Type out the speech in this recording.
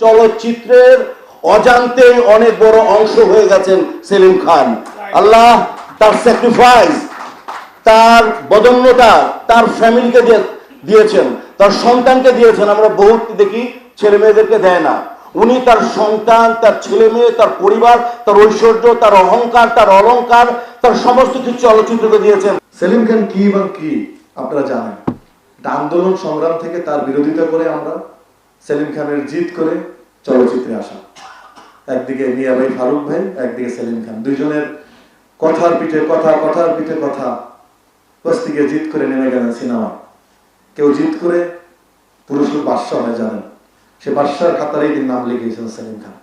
চলচ্চিত্রের অজান্তে অনেক বড় অংশ হয়ে গেছেন সেলিম খান। আল্লাহ তার স্যাক্রিফাইস তার বদন্যতা তার ফ্যামিলিকে দিয়েছেন তার সন্তানকে দিয়েছেন। আমরা বহুত দেখি ছেলে মেয়েদেরকে দেয় না। উনি তার সন্তান তার ছেলে মেয়ে তার পরিবার তার ঐশ্বর্য তার অহংকার তার অলংকার তার সমস্ত কিছু চলচ্চিত্রকে দিয়েছেন। সেলিম খান কি এবং কি আপনারা জানেন? আন্দোলন সংগ্রাম থেকে তার বিরোধিতা করে আমরা সেলিম খানের জিত করে চলচ্চিত্রে আসা। একদিকে মিয়া ভাই ফারুক ভাই, একদিকে সেলিম খান। দুইজনের কথার পিঠে কথা, কথার পিঠে কথা। বস্তিকে জিত করে নেমে গেলেন সিনেমা। কেউ জিত করে পুরুষ বাদশাহ হয়ে জানেন সে বাদশার খাতারেই তিনি নাম লিখিয়েছেন সেলিম খান।